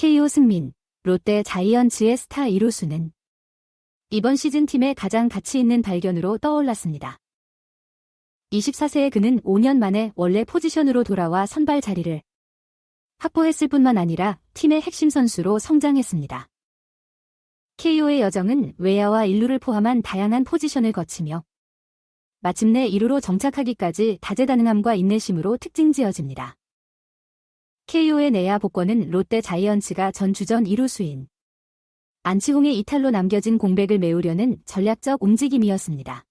KO 승민, 롯데 자이언츠의 스타 이루수는 이번 시즌 팀의 가장 가치 있는 발견으로 떠올랐습니다. 24세의 그는 5년 만에 원래 포지션으로 돌아와 선발 자리를 확보했을 뿐만 아니라 팀의 핵심 선수로 성장했습니다. KO의 여정은 외야와 일루를 포함한 다양한 포지션을 거치며 마침내 1루로 정착하기까지 다재다능함과 인내심으로 특징 지어집니다. KO의 내야 복권은 롯데 자이언츠가 전 주전 2루수인 안치홍의 이탈로 남겨진 공백을 메우려는 전략적 움직임이었습니다.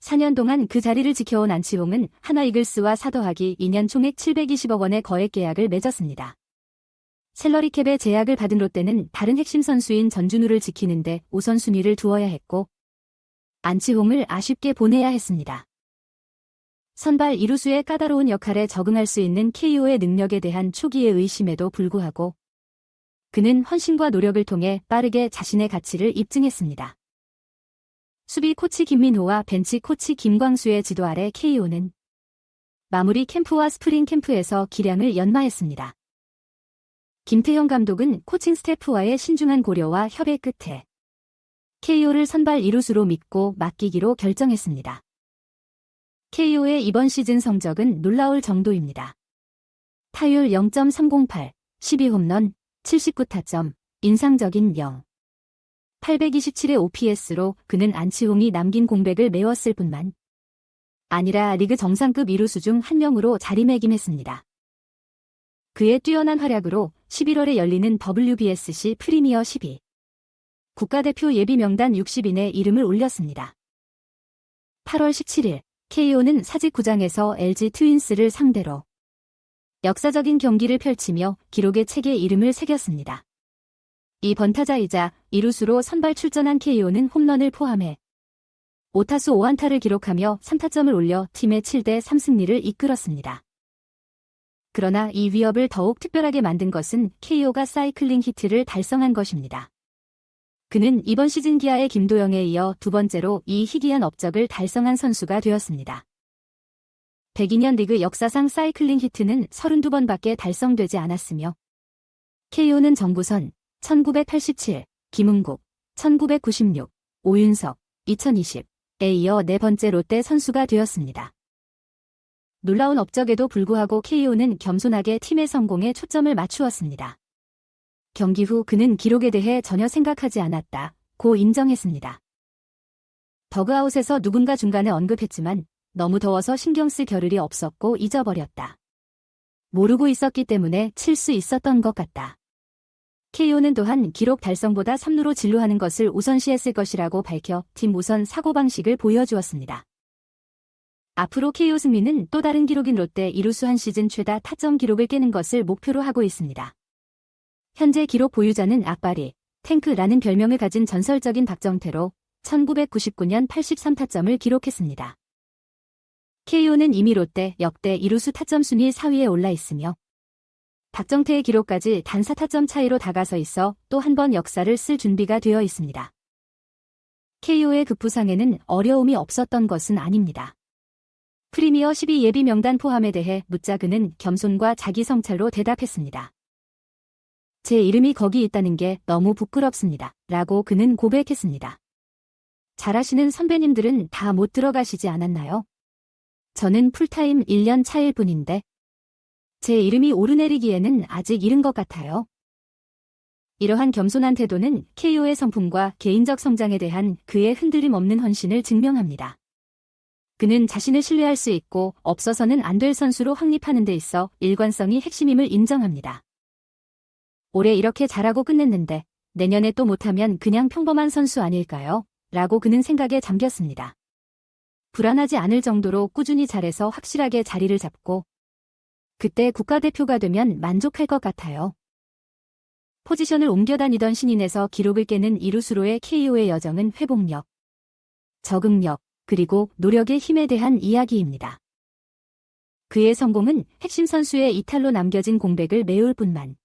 4년 동안 그 자리를 지켜온 안치홍은 하나 이글스와 사도하기 2년 총액 720억 원의 거액 계약을 맺었습니다. 셀러리캡의 제약을 받은 롯데는 다른 핵심 선수인 전준우를 지키는데 우선순위를 두어야 했고 안치홍을 아쉽게 보내야 했습니다. 선발 이루수의 까다로운 역할에 적응할 수 있는 KO의 능력에 대한 초기의 의심에도 불구하고 그는 헌신과 노력을 통해 빠르게 자신의 가치를 입증했습니다. 수비 코치 김민호와 벤치 코치 김광수의 지도 아래 KO는 마무리 캠프와 스프링 캠프에서 기량을 연마했습니다. 김태형 감독은 코칭 스태프와의 신중한 고려와 협의 끝에 KO를 선발 이루수로 믿고 맡기기로 결정했습니다. KO의 이번 시즌 성적은 놀라울 정도입니다. 타율 0.308, 12홈런, 79타점, 인상적인 0. 827의 OPS로 그는 안치홍이 남긴 공백을 메웠을 뿐만 아니라 리그 정상급 이루수 중 한 명으로 자리매김했습니다. 그의 뛰어난 활약으로 11월에 열리는 WBSC 프리미어 12 국가대표 예비 명단 60인에 이름을 올렸습니다. 8월 17일 KO는 사직구장에서 LG 트윈스를 상대로 역사적인 경기를 펼치며 기록의 책에 이름을 새겼습니다. 이 번 타자이자 이루수로 선발 출전한 KO는 홈런을 포함해 5타수 5안타를 기록하며 3타점을 올려 팀의 7대 3승리를 이끌었습니다. 그러나 이 위협을 더욱 특별하게 만든 것은 KO가 사이클링 히트를 달성한 것입니다. 그는 이번 시즌 기아의 김도영에 이어 두 번째로 이 희귀한 업적을 달성한 선수가 되었습니다. 102년 리그 역사상 사이클링 히트는 32번밖에 달성되지 않았으며 KO는 정부선 1987, 김은국, 1996, 오윤석, 2020에 이어 네 번째 롯데 선수가 되었습니다. 놀라운 업적에도 불구하고 KO는 겸손하게 팀의 성공에 초점을 맞추었습니다. 경기 후 그는 기록에 대해 전혀 생각하지 않았다. 고 인정했습니다. 더그아웃에서 누군가 중간에 언급했지만 너무 더워서 신경 쓸 겨를이 없었고 잊어버렸다. 모르고 있었기 때문에 칠 수 있었던 것 같다. KO는 또한 기록 달성보다 3루로 진루하는 것을 우선시했을 것이라고 밝혀 팀 우선 사고방식을 보여주었습니다. 앞으로 KO 승리는 또 다른 기록인 롯데 이루수 한 시즌 최다 타점 기록을 깨는 것을 목표로 하고 있습니다. 현재 기록 보유자는 악바리, 탱크라는 별명을 가진 전설적인 박정태로 1999년 83타점을 기록했습니다. KO는 이미 롯데 역대 이루수 타점 순위 4위에 올라 있으며 박정태의 기록까지 단 4타점 차이로 다가서 있어 또 한 번 역사를 쓸 준비가 되어 있습니다. KO의 급부상에는 어려움이 없었던 것은 아닙니다. 프리미어 12 예비 명단 포함에 대해 묻자 그는 겸손과 자기 성찰로 대답했습니다. 제 이름이 거기 있다는 게 너무 부끄럽습니다. 라고 그는 고백했습니다. 잘하시는 선배님들은 다 못 들어가시지 않았나요? 저는 풀타임 1년 차일 뿐인데 제 이름이 오르내리기에는 아직 이른 것 같아요. 이러한 겸손한 태도는 KO의 성품과 개인적 성장에 대한 그의 흔들림 없는 헌신을 증명합니다. 그는 자신을 신뢰할 수 있고 없어서는 안 될 선수로 확립하는 데 있어 일관성이 핵심임을 인정합니다. 올해 이렇게 잘하고 끝냈는데 내년에 또 못하면 그냥 평범한 선수 아닐까요? 라고 그는 생각에 잠겼습니다. 불안하지 않을 정도로 꾸준히 잘해서 확실하게 자리를 잡고 그때 국가대표가 되면 만족할 것 같아요. 포지션을 옮겨 다니던 신인에서 기록을 깨는 이루수로의 KO의 여정은 회복력, 적응력, 그리고 노력의 힘에 대한 이야기입니다. 그의 성공은 핵심 선수의 이탈로 남겨진 공백을 메울 뿐만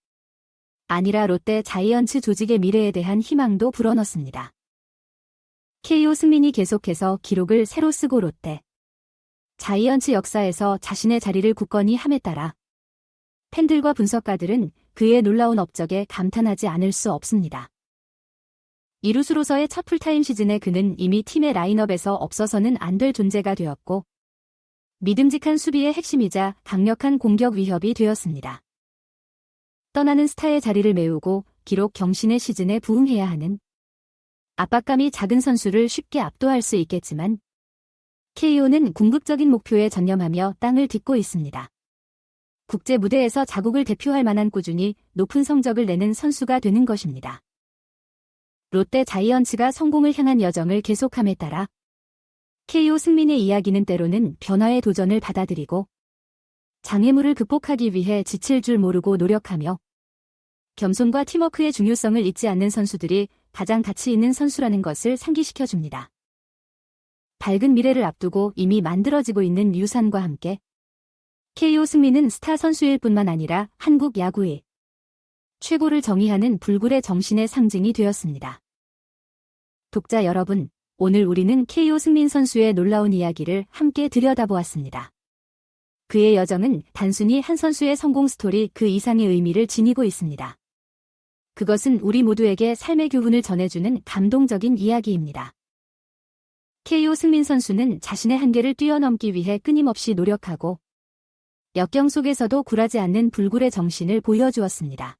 아니라 롯데 자이언츠 조직의 미래에 대한 희망도 불어넣습니다. KO 승민이 계속해서 기록을 새로 쓰고 롯데 자이언츠 역사에서 자신의 자리를 굳건히 함에 따라 팬들과 분석가들은 그의 놀라운 업적에 감탄하지 않을 수 없습니다. 이루수로서의 첫 풀타임 시즌에 그는 이미 팀의 라인업에서 없어서는 안 될 존재가 되었고 믿음직한 수비의 핵심이자 강력한 공격 위협이 되었습니다. 떠나는 스타의 자리를 메우고 기록 경신의 시즌에 부응해야 하는 압박감이 작은 선수를 쉽게 압도할 수 있겠지만 KO는 궁극적인 목표에 전념하며 땅을 딛고 있습니다. 국제 무대에서 자국을 대표할 만한 꾸준히 높은 성적을 내는 선수가 되는 것입니다. 롯데 자이언츠가 성공을 향한 여정을 계속함에 따라 KO 승민의 이야기는 때로는 변화의 도전을 받아들이고 장애물을 극복하기 위해 지칠 줄 모르고 노력하며 겸손과 팀워크의 중요성을 잊지 않는 선수들이 가장 가치 있는 선수라는 것을 상기시켜 줍니다. 밝은 미래를 앞두고 이미 만들어지고 있는 유산과 함께 KO 승민은 스타 선수일 뿐만 아니라 한국 야구의 최고를 정의하는 불굴의 정신의 상징이 되었습니다. 독자 여러분, 오늘 우리는 KO 승민 선수의 놀라운 이야기를 함께 들여다보았습니다. 그의 여정은 단순히 한 선수의 성공 스토리 그 이상의 의미를 지니고 있습니다. 그것은 우리 모두에게 삶의 교훈을 전해주는 감동적인 이야기입니다. KO 승민 선수는 자신의 한계를 뛰어넘기 위해 끊임없이 노력하고 역경 속에서도 굴하지 않는 불굴의 정신을 보여주었습니다.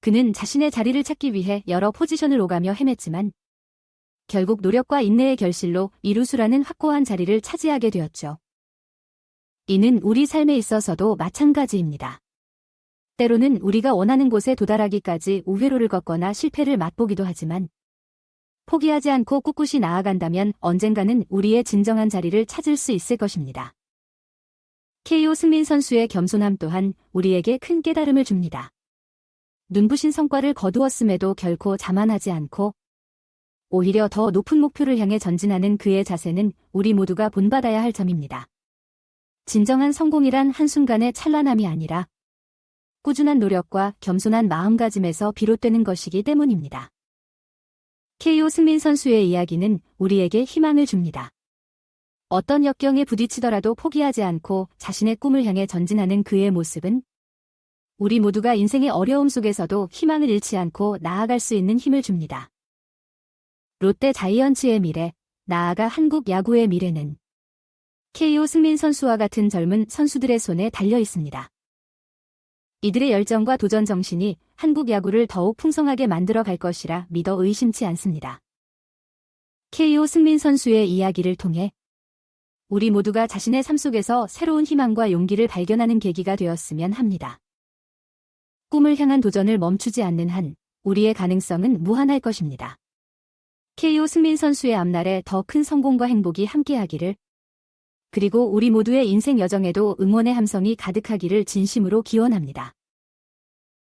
그는 자신의 자리를 찾기 위해 여러 포지션을 오가며 헤맸지만 결국 노력과 인내의 결실로 이루수라는 확고한 자리를 차지하게 되었죠. 이는 우리 삶에 있어서도 마찬가지입니다. 때로는 우리가 원하는 곳에 도달하기까지 우회로를 걷거나 실패를 맛보기도 하지만 포기하지 않고 꿋꿋이 나아간다면 언젠가는 우리의 진정한 자리를 찾을 수 있을 것입니다. KO 승민 선수의 겸손함 또한 우리에게 큰 깨달음을 줍니다. 눈부신 성과를 거두었음에도 결코 자만하지 않고 오히려 더 높은 목표를 향해 전진하는 그의 자세는 우리 모두가 본받아야 할 점입니다. 진정한 성공이란 한순간의 찬란함이 아니라 꾸준한 노력과 겸손한 마음가짐에서 비롯되는 것이기 때문입니다. KO 승민 선수의 이야기는 우리에게 희망을 줍니다. 어떤 역경에 부딪히더라도 포기하지 않고 자신의 꿈을 향해 전진하는 그의 모습은 우리 모두가 인생의 어려움 속에서도 희망을 잃지 않고 나아갈 수 있는 힘을 줍니다. 롯데 자이언츠의 미래, 나아가 한국 야구의 미래는 KO 승민 선수와 같은 젊은 선수들의 손에 달려 있습니다. 이들의 열정과 도전 정신이 한국 야구를 더욱 풍성하게 만들어 갈 것이라 믿어 의심치 않습니다. KO 승민 선수의 이야기를 통해 우리 모두가 자신의 삶 속에서 새로운 희망과 용기를 발견하는 계기가 되었으면 합니다. 꿈을 향한 도전을 멈추지 않는 한 우리의 가능성은 무한할 것입니다. KO 승민 선수의 앞날에 더 큰 성공과 행복이 함께하기를 그리고 우리 모두의 인생 여정에도 응원의 함성이 가득하기를 진심으로 기원합니다.